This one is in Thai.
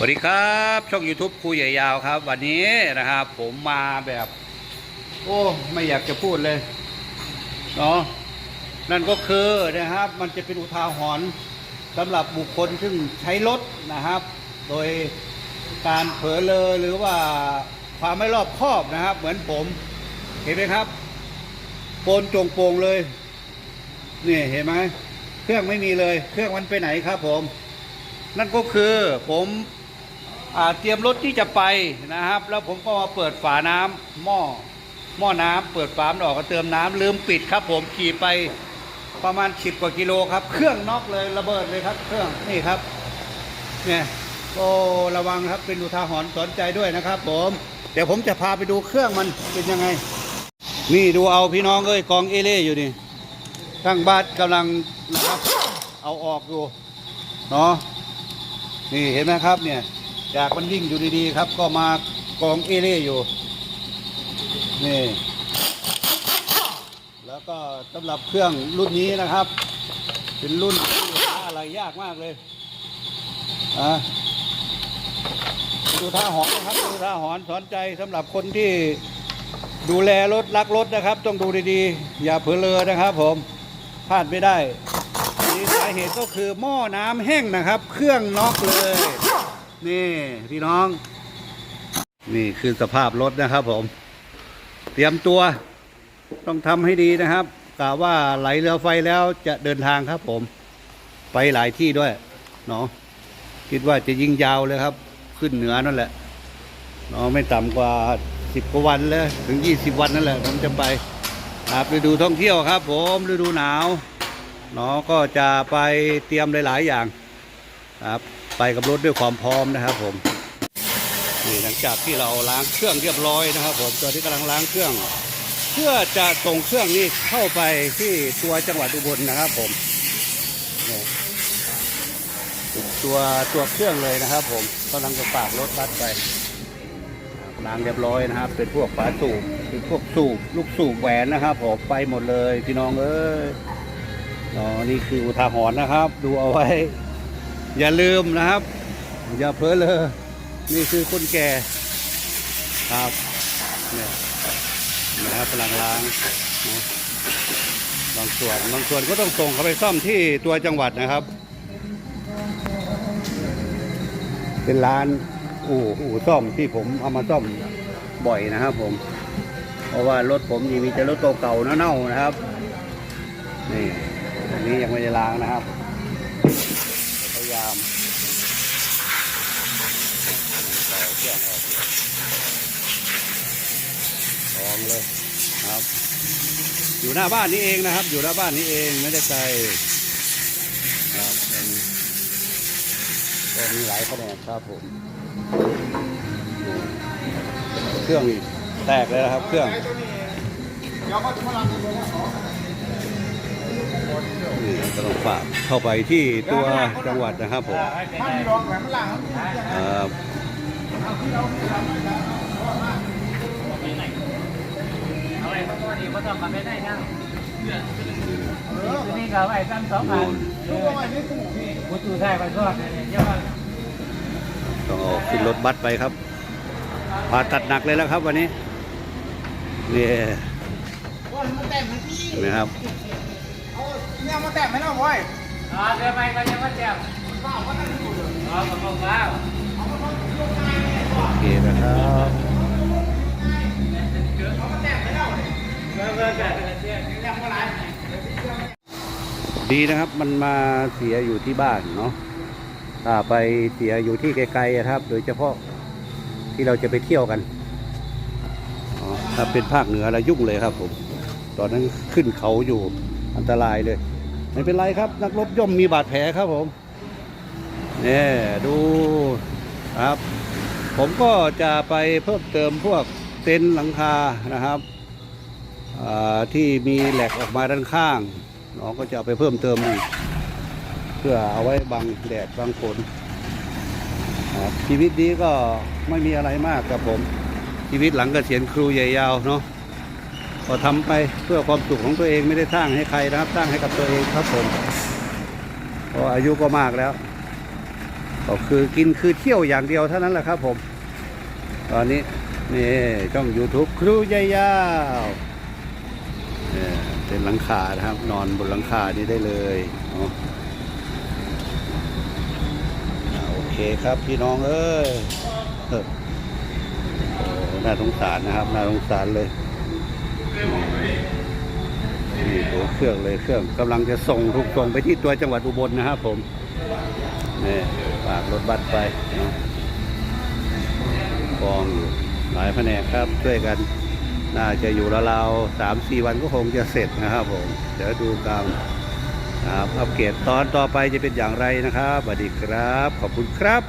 สวัสดีครับช่อง YouTube ครูใหญ่ยาวครับ วันนี้นะครับ ผมมาแบบ โอ้ ไม่อยากจะพูดเลยเนาะนั่นก็คือนะครับ มันจะเป็นอุทาหรณ์สำหรับบุคคลซึ่งใช้รถนะครับ โดยการเผลอเลอหรือว่าความไม่รอบคอบนะครับ เหมือนผมเห็นไหมครับโกนจงโปงเลยนี่เห็นไหมเครื่องไม่มีเลย เครื่องมันไปไหนครับผม นั่นก็คือผม เตรียมรถที่จะไปนะครับ แล้วผมก็มาเปิดฝาน้ำหม้อหม้อน้ำเปิดฝามันออกก็เติมน้ำลืมปิดครับ ผมขี่ไปประมาณสิบกว่ากิโลครับ เครื่องน็อกเลยระเบิดเลยครับ เครื่องนี่ครับเนี่ยโอ้ระวังครับเป็นอุทาหรณ์สอนใจด้วยนะครับ ผม เดี๋ยวผมจะพาไปดูเครื่องมันเป็นยังไง นี่ดูเอาพี่น้องเอ้ยกองเอเล่อยู่นี่ทั้งบ้านกำลังนะครับเอาออกอยู่เนาะนี่เห็นไหมครับเนี่ย จากมันวิ่งอยู่ดีๆครับ ก็มากองเอเล่อยู่ นี่ แล้วก็สำหรับเครื่องรุ่นนี้นะครับ เป็นรุ่นอะไรยากมากเลยอะดูท่าหอนนะครับดูท่าหอนสอนใจสำหรับคนที่ดูแลรถรักรถนะครับ ต้องดูดีๆ อย่าเผลอเลอนะครับ ผมพลาดไม่ได้สาเหตุก็คือหม้อน้ำแห้งนะครับ เครื่องน็อกเลย นี่พี่น้อง นี่คือสภาพรถนะครับผม เตรียมตัวต้องทำให้ดีนะครับกะว่าไหลเรือไฟแล้วจะเดินทางครับผม ไปหลายที่ด้วยเนาะคิดว่าจะยิงยาวเลยครับ ขึ้นเหนือนั่นแหละเนาะไม่ต่ำกว่าสิบกว่าวันเลยถึงยี่สิบวันนั่นแหละผมจะไปครับฤดูท่องเที่ยวครับ ผมฤดูหนาวเนาะก็จะไปเตรียมหลาย ๆ อย่างครับ ไปกับรถด้วยความพร้อมนะครับผมนี่หลังจากที่เราล้างเครื่องเรียบร้อยนะครับ ผมตอนที่กำลังล้างเครื่อง เพื่อจะส่งเครื่องนี้เข้าไปที่ตัวจังหวัดอุบลนะครับผมตัวตัวเครื่องเลยนะครับ ผมกำลังจะฝากรถบัสไปล้างเรียบร้อยนะครับ เป็นพวกฝาสูบเป็นพวกสูบลูกสูบแหวนนะครับผมไปหมดเลยพี่น้องเอ้ยอ๋อนี่คืออุทาหรณ์นะครับ ดูเอาไว้ อย่าลืมนะครับ อย่าเพ้อเลยนี่คือคนแก่ครับเนี่ยนะครับกำลังล้างนะบางส่วนบางส่วนก็ต้องส่งเขาไปซ่อมที่ตัวจังหวัดนะครับ เป็นร้านอู่อู่ซ่อมที่ผมเอามาซ่อมบ่อยนะครับ ผม เพราะว่ารถผมนี่มีแต่รถเก่าๆเน่าๆนะครับนี่อันนี้ยังไม่ได้ล้างนะครับ ยามต่อเครื่องออกเลยลองเลยครับ อยู่หน้าบ้านนี้เองนะครับ อยู่หน้าบ้านนี้เองไม่ได้ไกลครับเป็นก็มีหลายแผนกครับผมเครื่องแตกเลยนะครับ เครื่อง นี่กำลังฝากเข้าไปที่ตัวจังหวัดนะครับผมครับเอาไว้เพราะว่าดีเพราะต้องมาไม่ได้นั่งนี่ก็ไว้ตั้งสองพันกูตูใช่ไปทอดเนี่ยเยอะมากต้องเอาขึ้นรถบัสไปครับผ่าตัดหนักเลยแล้วครับวันนี้นี่นะครับ เนี่ยมาแต่ไม่ต้องไว้อ๋อเรือไปก็ยังว่าเจ็บอ๋อผมบอกว่าโอเคนะครับเมื่อเมื่อเกิดเป็นเจ็บดีนะครับมันมาเสียอยู่ที่บ้านเนาะถ้าไปเสียอยู่ที่ไกลๆอะครับ โดยเฉพาะที่เราจะไปเที่ยวกันอ๋อถ้าเป็นภาคเหนือเรายุ่งเลยครับผม ตอนนั้นขึ้นเขาอยู่ อันตรายเลย ไม่เป็นไรครับ นักรบย่อมมีบาดแผลครับผมเนี่ยดูครับ ผมก็จะไปเพิ่มเติมพวกเต็นท์หลังคานะครับที่มีแหลกออกมาด้านข้างน้องก็จะไปเพิ่มเติมอีกเพื่อเอาไว้บังแดดบังฝนครับชีวิตนี้ก็ไม่มีอะไรมากครับผม ชีวิตหลังเกษียณครูใหญ่ยาวเนาะ ก็ทำไปเพื่อความสุขของตัวเองไม่ได้สร้างให้ใครนะครับสร้างให้กับตัวเองครับผมพราะอายุก็มากแล้ว ก็คือกินคือเที่ยวอย่างเดียวเท่านั้นแหละครับผม ตอนนี้นี่ช่อง YouTube ครูใหญ่ยาวเนี่ยเป็นหลังคานะครับ นอนบนหลังคานี้ได้เลยเนาะอ่าโอเคครับพี่น้องเอ้ยน่าสงสารนะครับ น่าสงสารเลย นี่ตัวเครื่องเลยเครื่องกำลังจะส่งถูกส่งไปที่ตัวจังหวัดอุบลนะครับผมนี่ฝากรถบัสไปเนะกองอยู่หลายแผนกครับช่วยกัน น่าจะอยู่ราวๆสามสี่วันก็คงจะเสร็จนะครับผม เดี๋ยวดูตามนะครับอัปเกรดตอนต่อไปจะเป็นอย่างไรนะครับสวัสดีครับ ขอบคุณครับ